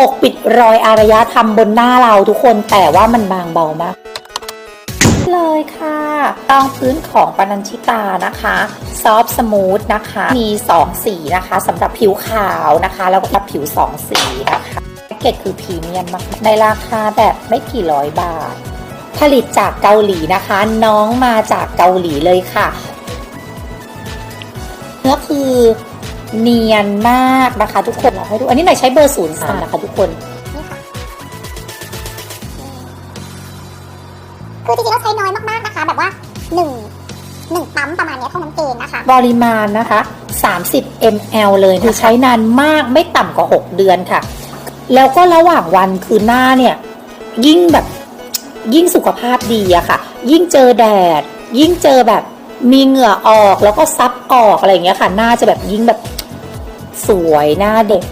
ปกปิดรอยอารยธรรมบนหน้าเราทุกคนแต่ว่ามันบางเบามาก เลยค่ะรองพื้นของปานันชิตานะคะซอฟสมูทนะคะ มี 2 สีนะคะสำหรับผิวขาวนะคะ แล้วก็ผิว 2 สีนะคะแพ็กเกจคือพรีเมียมมากในราคาแบบไม่กี่ร้อยบาท ผลิตจากเกาหลีนะคะ น้องมาจากเกาหลีเลยค่ะเนื้อคือ เนียนมากนะคะทุกคนเราให้ดู อันนี้หน่อยใช้เบอร์ศูนย์สามนะคะทุกคนนี่ค่ะคือจริงๆแล้วใช้น้อยมากๆนะคะ แบบว่าหนึ่งหนึ่งปั๊มประมาณเนี้ยเท่านั้นเองนะคะปริมาณนะคะ 30 ml เลยคือใช้นานมากไม่ต่ำกว่า 6 เดือนค่ะ แล้วก็ระหว่างวันคือหน้าเนี่ย ยิ่งแบบยิ่งสุขภาพดีอะค่ะ ยิ่งเจอแดด ยิ่งเจอแบบ มีเหงื่อออกแล้วก็ซับออกอะไรอย่างเงี้ยค่ะหน้าจะแบบยิ่งแบบสวยหน้าเด็ก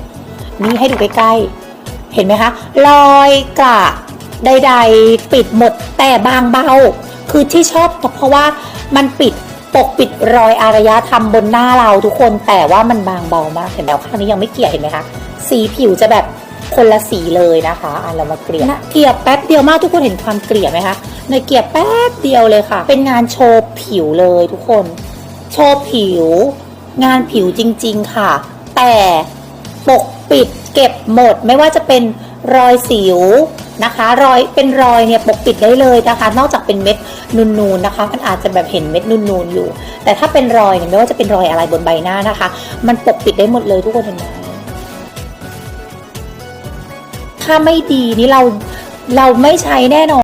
นี่ให้ดูใกล้ๆ เห็นไหมคะรอยกระใดๆปิดหมดแต่บางเบา คือที่ชอบเพราะว่ามันปิดปกปิดรอยอารยธรรมบนหน้าเราทุกคนแต่ว่ามันบางเบามากเห็นไหมข้างนี้ยังไม่เกลี่ยเห็นไหมคะสีผิวจะแบบคนละสีเลยนะคะอะเรามาเกลี่ยนะเกลี่ยแป๊บเดียวมากทุกคนเห็นความเกลี่ยไหมคะ ในเกลี่ยแป๊บเดียวเลยค่ะ เป็นงานโชว์ผิวเลยทุกคน โชว์ผิว งานผิวจริง ๆค่ะ แต่ปกปิดเก็บหมดไม่ว่าจะเป็นรอยสิวนะคะ รอยเป็นรอยเนี่ยปกปิดได้เลยนะคะ นอกจากเป็นเม็ดนูนๆนะคะ มันอาจจะแบบเห็นเม็ดนูนๆอยู่ แต่ถ้าเป็นรอยเนี่ยไม่ว่าจะเป็นรอยอะไรบนใบหน้านะคะ มันปกปิดได้หมดเลยทุกคนเห็นไหมถ้าไม่ดีนี่เราเราไม่ใช้แน่นอน